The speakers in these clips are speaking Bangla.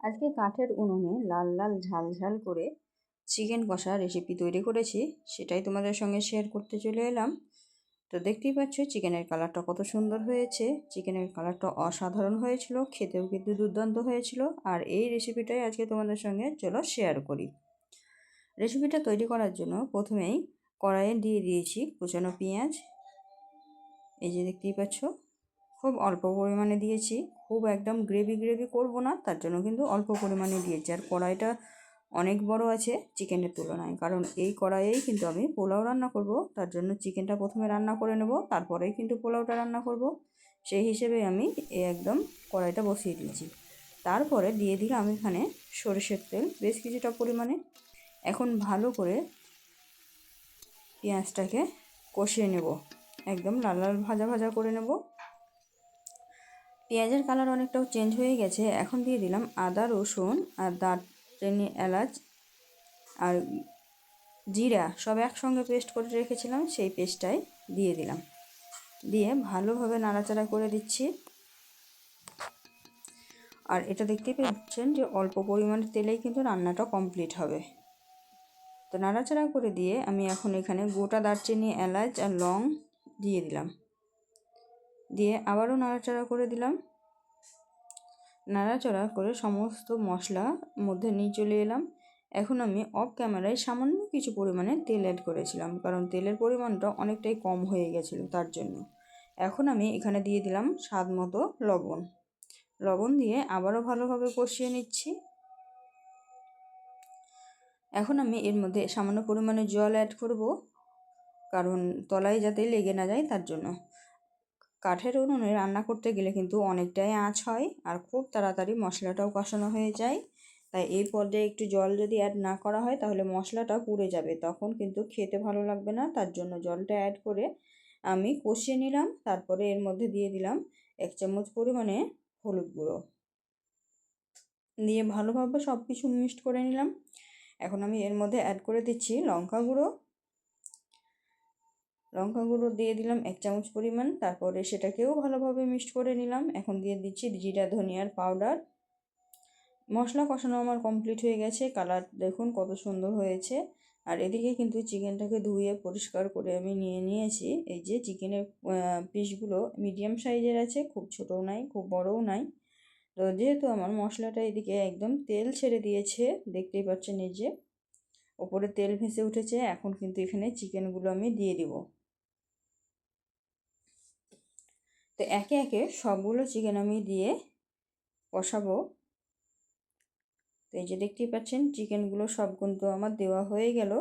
আজকে কাঠের উনুনে লাল লাল ঝাল ঝাল করে চিকেন কষা রেসিপি তৈরি করেছি। সেটাই তোমাদের সঙ্গে শেয়ার করতে চলে এলাম। তো দেখতেই পাচ্ছ, চিকেনের কালারটা কত সুন্দর হয়েছে। চিকেনের কালারটা অসাধারণ হয়েছিল, খেতেও কিন্তু দুর্দান্ত হয়েছিল। আর এই রেসিপিটাই আজকে তোমাদের সঙ্গে চলো শেয়ার করি। রেসিপিটা তৈরি করার জন্য প্রথমেই কড়াইয়ে দিয়ে দিয়েছি কুচানো পেঁয়াজ। এই যে দেখতেই পাচ্ছ খুব অল্প পরিমাণে দিয়েছি। খুব একদম গ্রেভি গ্রেভি করব না, তার জন্য কিন্তু অল্প পরিমাণে দিয়েছি। আর কড়াইটা অনেক বড় আছে চিকেনের তুলনায়, কারণ এই কড়াইয়েই কিন্তু আমি পোলাও রান্না করব, তার জন্য চিকেনটা প্রথমে রান্না করে নেব, তারপরেই কিন্তু পোলাওটা রান্না করব। সেই হিসেবে আমি এই একদম কড়াইটা বসিয়ে দিয়েছি। তারপরে দিয়ে দিলাম এখানে সরষের তেল, বেশ কিছুটা পরিমাণে। এখন ভালো করে পেঁয়াজটাকে কষিয়ে নেব, একদম লাল লাল ভাজা ভাজা করে নেব। পেঁয়াজের কালার অনেকটাও চেঞ্জ হয়ে গেছে। এখন দিয়ে দিলাম আদা, রসুন আর দারচিনি এলাচ আর জিরা। সব একসঙ্গে পেস্ট করে রেখেছিলাম, সেই পেস্টটাই দিয়ে দিলাম। দিয়ে ভালোভাবে নাড়াচাড়া করে দিচ্ছি। আর এটা দেখতে পাচ্ছেন যে অল্প পরিমাণে তেলেই কিন্তু রান্নাটা কমপ্লিট হবে। তো নাড়াচাড়া করে দিয়ে আমি এখন এখানে গোটা দারচিনি, এলাচ আর লং দিয়ে দিলাম। দিয়ে আবারও নাড়াচাড়া করে দিলাম। নাড়াচাড়া করে সমস্ত মশলা মধ্যে নিয়ে চলে এলাম। এখন আমি অফ ক্যামেরায় সামান্য কিছু পরিমাণে তেল অ্যাড করেছিলাম, কারণ তেলের পরিমাণটা অনেকটাই কম হয়ে গেছিল তার জন্য। এখন আমি এখানে দিয়ে দিলাম স্বাদ মতো লবণ। লবণ দিয়ে আবারও ভালোভাবে কষিয়ে নিচ্ছি। এখন আমি এর মধ্যে সামান্য পরিমাণে জল অ্যাড করব, কারণ তলায় যাতে লেগে না যায় তার জন্য। কাঠের উনুনে রান্না করতে গেলে কিন্তু অনেকটাই আঁচ হয় আর খুব তাড়াতাড়ি মশলাটাও কষানো হয়ে যায়। তাই এই পর্যায়ে একটু জল যদি অ্যাড না করা হয় তাহলে মশলাটা পুড়ে যাবে। তখন কিন্তু খেতে ভালো লাগবে না। তার জন্য জলটা অ্যাড করে আমি কষিয়ে নিলাম। তারপরে এর মধ্যে দিয়ে দিলাম এক চামচ পরিমাণে হলুদ গুঁড়ো। দিয়ে ভালোভাবে সব কিছু মিক্সড করে নিলাম। এখন আমি এর মধ্যে অ্যাড করে দিচ্ছি লঙ্কা গুঁড়ো। লঙ্কা গুঁড়ো দিয়ে দিলাম এক চামচ পরিমাণ। তারপরে সেটাকেও ভালোভাবে মিক্সড করে নিলাম। এখন দিয়ে দিচ্ছি জিরা, ধনিয়ার পাউডার। মশলা কষানো আমার কমপ্লিট হয়ে গেছে। কালার দেখুন কত সুন্দর হয়েছে। আর এদিকে কিন্তু চিকেনটাকে ধুয়ে পরিষ্কার করে আমি নিয়ে নিয়েছি। এই যে চিকেনের পিসগুলো মিডিয়াম সাইজের আছে, খুব ছোটও নাই, খুব বড়ও নাই। তো যেহেতু আমার মশলাটা এদিকে একদম তেল ছেড়ে দিয়েছে, দেখতেই পাচ্ছেন এই যে, ওপরে তেল ভেসে উঠেছে। এখন কিন্তু এখানে চিকেনগুলো আমি দিয়ে দিব। তো একে একে সবগুলো চিকেন আমি দিয়ে কষাবো। তো এই যে দেখতেই পাচ্ছেন চিকেনগুলো সব কিন্তু আমার দেওয়া হয়ে গেল।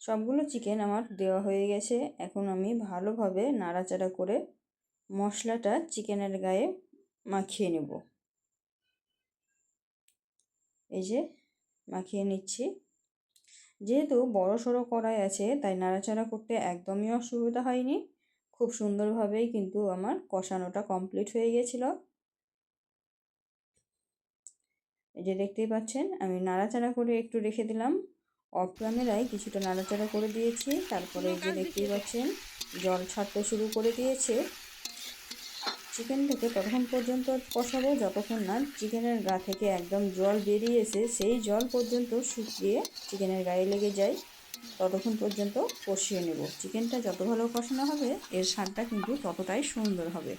সবগুলো চিকেন আমার দেওয়া হয়ে গেছে। এখন আমি ভালোভাবে নাড়াচাড়া করে মশলাটা চিকেনের গায়ে মাখিয়ে নেব। এই যে মাখিয়ে নিচ্ছি। যেহেতু বড় সড়ো কড়াই আছে, তাই নাড়াচাড়া করতে একদমই অসুবিধা হয়নি। খুব সুন্দরভাবেই কিন্তু আমার কষানোটা কমপ্লিট হয়ে গেছিল। এই যে দেখতেই পাচ্ছেন, আমি নাড়াচাড়া করে একটু রেখে দিলাম। ক্যামেরায় কিছুটা নাড়াচাড়া করে দিয়েছি, তারপরে এই যে দেখতেই পাচ্ছেন, জল ছাড়তে শুরু করে দিয়েছে। চিকেনটাকে ততক্ষণ পর্যন্ত কষাবো যতক্ষণ না চিকেনের গা থেকে একদম জল বেরিয়ে এসে সেই জল পর্যন্ত শুকিয়ে চিকেনের গায়ে লেগে যায় ততক্ষণ পর্যন্ত কষিয়ে নেব। চিকেনটা যত ভালো কষানো হবে এর স্বাদটা কিন্তু ততটাই সুন্দর হবে।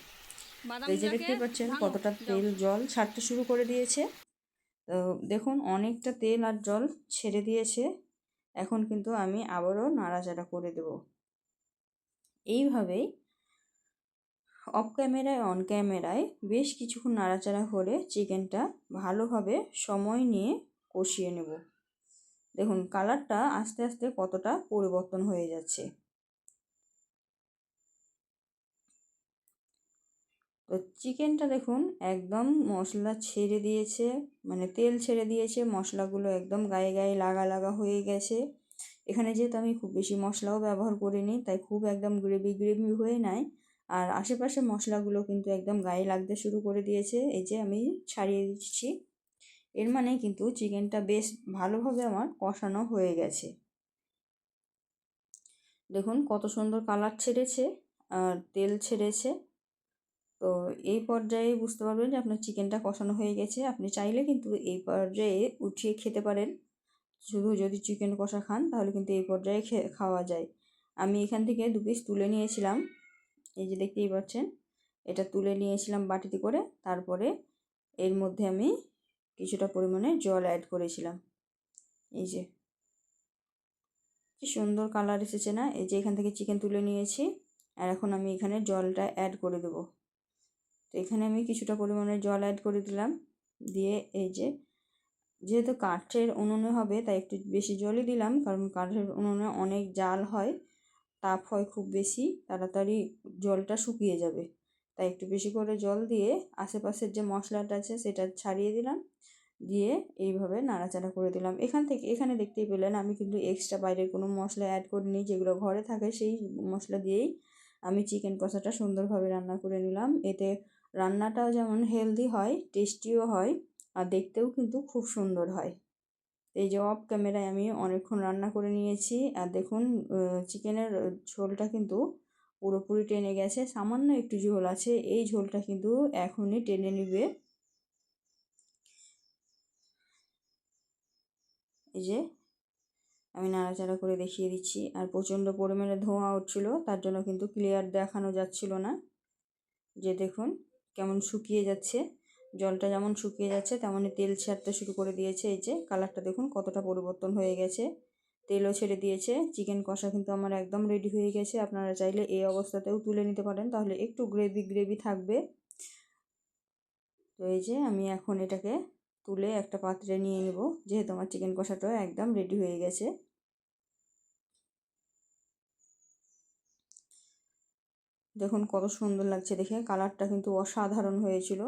এই যে দেখতে পাচ্ছেন কতটা তেল জল ছাড়তে শুরু করে দিয়েছে। তো দেখুন অনেকটা তেল আর জল ছেড়ে দিয়েছে। এখন কিন্তু আমি আবারও নাড়াচাড়া করে দেব। এইভাবেই অফ ক্যামেরায় অন ক্যামেরায় বেশ কিছুক্ষণ নাড়াচাড়া করে চিকেনটা ভালোভাবে সময় নিয়ে কষিয়ে নেব। দেখুন কালারটা আস্তে আস্তে কতটা পরিবর্তন হয়ে যাচ্ছে। তো চিকেনটা দেখুন, একদম মশলা ছেড়ে দিয়েছে মানে তেল ছেড়ে দিয়েছে, মশলাগুলো একদম গায়ে গায়ে লাগা লাগা হয়ে গেছে। এখানে যেহেতু আমি খুব বেশি মশলাও ব্যবহার করিনি, তাই খুব একদম গ্রেভি গ্রেভি হয়ে নাই। আর আশেপাশে মশলাগুলো কিন্তু একদম গায়ে লাগতে শুরু করে দিয়েছে। এই যে আমি ছাড়িয়ে দিচ্ছি। এর মানে কিন্তু চিকেনটা বেশ ভালোভাবে আমার কষানো হয়ে গেছে। দেখুন কত সুন্দর কালার ছেড়েছে আর তেল ছেড়েছে। তো এই পর্যায়ে বুঝতে পারবেন যে আপনার চিকেনটা কষানো হয়ে গেছে। আপনি চাইলে কিন্তু এই পর্যায়ে উঠিয়ে খেতে পারেন। শুধু যদি চিকেন কষা খান তাহলে কিন্তু এই পর্যায়ে খাওয়া যায়। আমি এখান থেকে দু পিস তুলে নিয়েছিলাম। এই যে দেখতেই পাচ্ছেন, এটা তুলে নিয়েছিলাম বাটিতে করে, তারপরে এর মধ্যে আমি কিছুটা পরিমাণে জল অ্যাড করেছিলাম। এই যে। কি সুন্দর কালার এসেছে না? এই যে এখান থেকে চিকেন তুলে নিয়েছি, আর এখন আমি এখানে জলটা অ্যাড করে দেবো। তো এখানে আমি কিছুটা পরিমাণে জল অ্যাড করে দিলাম, দিয়ে এই যে যেহেতু কাঠের উনুনে হবে, তাই একটু বেশি জলই দিলাম, কারণ কাঠের উনুনে অনেক জাল হয় তাপ হয় খুব বেশি, তাড়াতাড়ি জলটা শুকিয়ে যাবে। তাই একটু বেশি করে জল দিয়ে আশেপাশের যে মশলাটা আছে সেটা ছাড়িয়ে দিলাম, দিয়ে এইভাবে নাড়াচাড়া করে দিলাম। এখান থেকে, এখানে দেখতেই পেলেন আমি কিন্তু এক্সট্রা বাইরের কোনো মশলা অ্যাড করিনি, যেগুলো ঘরে থাকে সেই মশলা দিয়েই আমি চিকেন কষাটা সুন্দরভাবে রান্না করে নিলাম। এতে রান্নাটাও যেমন হেলদি হয় টেস্টিও হয়, আর দেখতেও কিন্তু খুব সুন্দর হয়। এই যে অফ ক্যামেরায় আমি অনেকক্ষণ রান্না করে নিয়েছি। আর দেখুন চিকেনের ঝোলটা কিন্তু পুরোপুরি টেনে গেছে। সামান্য একটু ঝোল আছে। এই ঝোলটা কিন্তু এখনই টেনে নিবে। এই যে আমি নাড়াচাড়া করে দেখিয়ে দিচ্ছি। আর প্রচণ্ড পরিমাণে ধোঁয়া উঠছিল, তার জন্য কিন্তু ক্লিয়ার দেখানো যাচ্ছিল না। যে দেখুন, কেমন শুকিয়ে যাচ্ছে। জলটা যেমন শুকিয়ে যাচ্ছে, তেমনই তেল ছাড়তে শুরু করে দিয়েছে। এই যে কালারটা দেখুন কতটা পরিবর্তন হয়ে গেছে। তেলও ছেড়ে দিয়েছে। চিকেন কষা কিন্তু আমার একদম রেডি হয়ে গেছে। আপনারা চাইলে এই অবস্থাতেও তুলে নিতে পারেন। তাহলে একটু গ্রেভি গ্রেভি থাকবে। তো এই যে আমি এখন এটাকে তুলে একটা পাত্রে নিয়ে নেব। যেহেতু আমার চিকেন কষাটা একদম রেডি হয়ে গেছে। দেখুন কত সুন্দর লাগছে দেখে। কালারটা কিন্তু অসাধারণ হয়েছিল।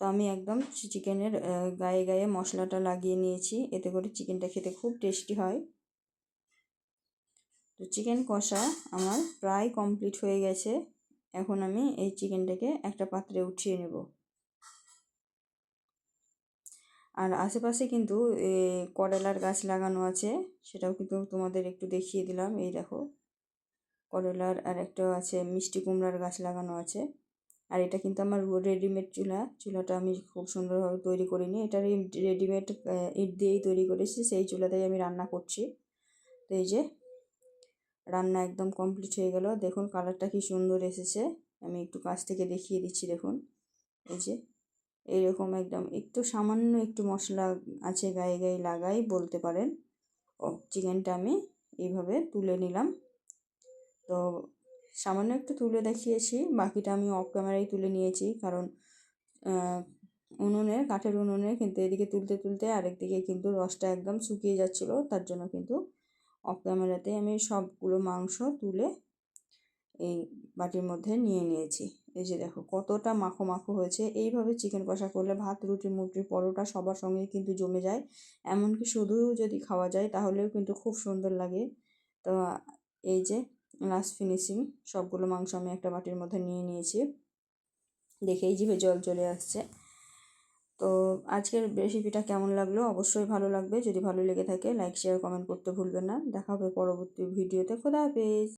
তো আমি একদম চিকেনের গায়ে গায়ে মশলাটা লাগিয়ে নিয়েছি। এতে করে চিকেনটা খেতে খুব টেস্টি হয়। তো চিকেন কষা আমার প্রায় কমপ্লিট হয়ে গেছে। এখন আমি এই চিকেনটাকে একটা পাত্রে উঠিয়ে নেব। আর আশেপাশে কিন্তু করলার গাছ লাগানো আছে। সেটাও কিন্তু তোমাদের একটু দেখিয়ে দিলাম। এই দেখো, করলার আর একটা আছে, মিষ্টি কুমড়ার গাছ লাগানো আছে। আর এটা কিন্তু আমার রেডিমেড চুলা। চুলাটা আমি খুব সুন্দরভাবে তৈরি করিনি এটা রেডিমেড ইট দিয়েই তৈরি করেছি। সেই চুলাতেই আমি রান্না করছি। তো এই যে, রান্না একদম কমপ্লিট হয়ে গেল। দেখুন কালারটা কি সুন্দর এসেছে। আমি একটু কাছ থেকে দেখিয়ে দিচ্ছি, দেখুন। এই যে, এইরকম একদম একটু সামান্য একটু মশলা আছে গায়ে গায়ে লাগাই বলতে পারেন। ও, চিকেনটা আমি এইভাবে তুলে নিলাম। তো সামান্য একটু তুলে দেখিয়েছি, বাকিটা আমি অফ ক্যামেরাই তুলে নিয়েছি, কারণ উনুনে কাঠের উনুনে কিন্তু এদিকে তুলতে তুলতে আরেকদিকে কিন্তু রসটা একদম শুকিয়ে যাচ্ছিল, তার জন্য কিন্তু অফ ক্যামেরাতে আমি সবগুলো মাংস তুলে এই বাটির মধ্যে নিয়ে নিয়েছি। এই যে দেখো, কতটা মাখো মাখো হয়েছে, এইভাবে চিকেন কষা করলে ভাত, রুটি মুটি পরোটা সবার সঙ্গে কিন্তু জমে যায়, এমনকি শুধু যদি খাওয়া যায় তাহলেও কিন্তু খুব সুন্দর লাগে। তো এই যে লাস্ট ফিনিশিং সবগুলো মাংস আমি একটা বাটির মধ্যে নিয়ে নিয়েছি। দেখেই জিভে জল চলে আসছে। তো আজকের রেসিপিটা কেমন লাগল? অবশ্যই ভালো লাগবে। যদি ভালো লেগে থাকে লাইক শেয়ার কমেন্ট করতে ভুলবেন না। দেখা হবে পরবর্তী ভিডিওতে খোদা হাফেজ!